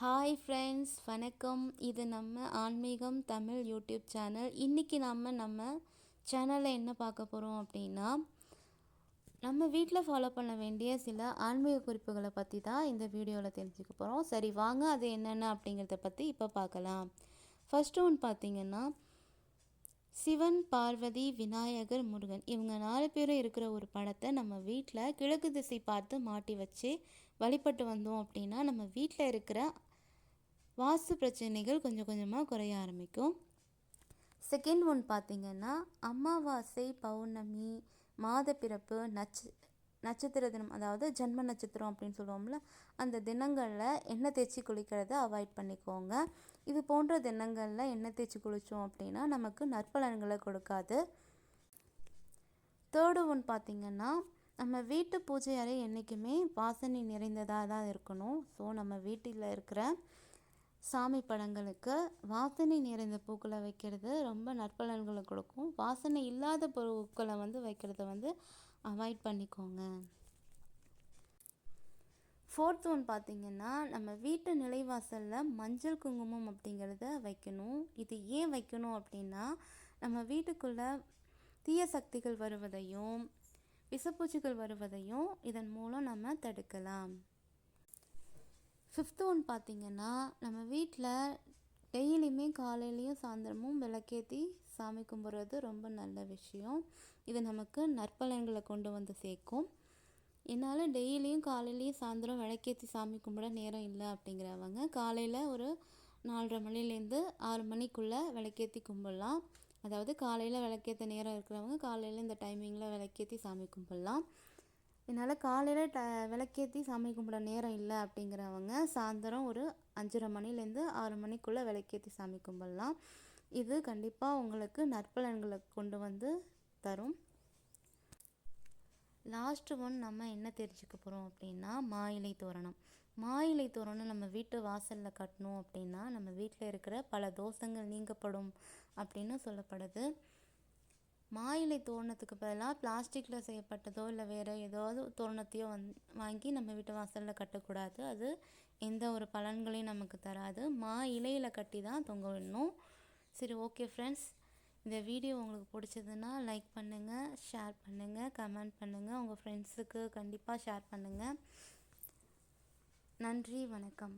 Hi friends வணக்கம். இது நம்ம ஆன்மீகம் தமிழ் யூடியூப் சேனல். இன்றைக்கி நம்ம நம்ம சேனலில் என்ன பார்க்க போகிறோம் அப்படின்னா நம்ம வீட்டில் ஃபாலோ பண்ண வேண்டிய சில ஆன்மீக குறிப்புகளை பற்றி தான் இந்த வீடியோவில் தெரிஞ்சுக்க போகிறோம் சரி வாங்க. அது என்னென்ன அப்படிங்கிறத பற்றி இப்போ பார்க்கலாம். ஃபஸ்ட்டு ஒன்று பார்த்திங்கன்னா சிவன் பார்வதி விநாயகர் முருகன். இவங்க நாலு பேரும் இருக்கிற ஒரு படத்தை நம்ம வீட்டில் கிழக்கு திசை பார்த்து மாட்டி வச்சு வழிபட்டு வந்தோம் அப்படின்னா நம்ம வீட்டில் இருக்கிற வாஸ்து பிரச்சனைகள் கொஞ்சம் கொஞ்சமாக குறைய ஆரம்பிக்கும். செகண்ட் ஒன் பார்த்திங்கன்னா அமாவாசை பௌர்ணமி மாத பிறப்பு நட்ச நட்சத்திர தினம் அதாவது ஜென்ம நட்சத்திரம் அப்படின்னு சொல்லுவோம்ல அந்த தினங்களில் எண்ணெய் தேய்ச்சி குளிக்கிறத அவாய்ட் பண்ணிக்கோங்க. இது போன்ற தினங்களில் எண்ணெய் தேய்ச்சி குளித்தோம் அப்படின்னா நமக்கு நற்பலன்களை கொடுக்காது. தேர்டு ஒன் பார்த்திங்கன்னா நம்ம வீட்டு பூஜை அறை என்றைக்குமே வாசனை நிறைந்ததாக தான் இருக்கணும். ஸோ நம்ம வீட்டில் இருக்கிற சாமி படங்களுக்கு வாசனை நிறைந்த பூக்களை வைக்கிறது ரொம்ப நற்பலன்களை கொடுக்கும். வாசனை இல்லாத பூக்களை வந்து வைக்கிறத வந்து அவாய்ட் பண்ணிக்கோங்க. ஃபோர்த் ஒன் பார்த்திங்கன்னா நம்ம வீட்டு நிலைவாசலில் மஞ்சள் குங்குமம் அப்படிங்கிறத வைக்கணும். இது ஏன் வைக்கணும் அப்படின்னா நம்ம வீட்டுக்குள்ளே தீய சக்திகள் வருவதையும் விஷப்பூச்சிகள் வருவதையும் இதன் மூலம் நம்ம தடுக்கலாம். ஃபிஃப்த்து ஒன் பார்த்திங்கன்னா நம்ம வீட்டில் டெய்லியுமே காலையிலையும் சாயந்தரமும் விளக்கேற்றி சாமி கும்பிட்றது ரொம்ப நல்ல விஷயம். இது நமக்கு நற்பலன்களை கொண்டு வந்து சேர்க்கும். என்னால் டெய்லியும் காலையிலையும் சாயந்தரம் விளக்கேற்றி சாமி கும்பிட நேரம் இல்லை அப்படிங்கிறவங்க காலையில் ஒரு நாலரை மணிலேருந்து ஆறு மணிக்குள்ளே விளக்கேற்றி கும்பிடலாம். அதாவது காலையில் விளக்கேற்ற நேரம் இருக்கிறவங்க காலையில் இந்த டைமிங்கில் விளக்கேற்றி சாமி கும்பிடலாம். என்னால் காலையில் ட விளக்கேற்றி சாமி கும்பிட நேரம் இல்லை அப்படிங்கிறவங்க சாயந்தரம் ஒரு அஞ்சரை மணிலேருந்து ஆறு மணிக்குள்ளே விளக்கேற்றி சாமி கும்பிடலாம். இது கண்டிப்பாக உங்களுக்கு நற்பலன்களை கொண்டு வந்து தரும். லாஸ்ட்டு ஒன் நம்ம என்ன தெரிஞ்சுக்க போகிறோம் அப்படின்னா மாயிலை தோரணம். மாயிலை தோரணம் நம்ம வீட்டு வாசலில் கட்டணும் அப்படின்னா நம்ம வீட்டில் இருக்கிற பல தோஷங்கள் நீங்கப்படும் அப்படின்னு சொல்லப்படுது. மாயிலை தோரணத்துக்கு பதிலாக பிளாஸ்டிக்கில் செய்யப்பட்டதோ இல்லை வேறு ஏதாவது தோரணத்தையோ வந் வாங்கி நம்ம வீட்டு வாசலில் கட்டக்கூடாது. அது எந்த ஒரு பலன்களையும் நமக்கு தராது. மா இலையில் கட்டி தான் தொங்க விடணும் சரி ஓகே ஃப்ரெண்ட்ஸ் இந்த வீடியோ உங்களுக்கு பிடிச்சதுன்னா லைக் பண்ணுங்கள் ஷேர் பண்ணுங்கள் கமெண்ட் பண்ணுங்கள் உங்கள் ஃப்ரெண்ட்ஸுக்கு கண்டிப்பாக ஷேர் பண்ணுங்கள் நன்றி வணக்கம்.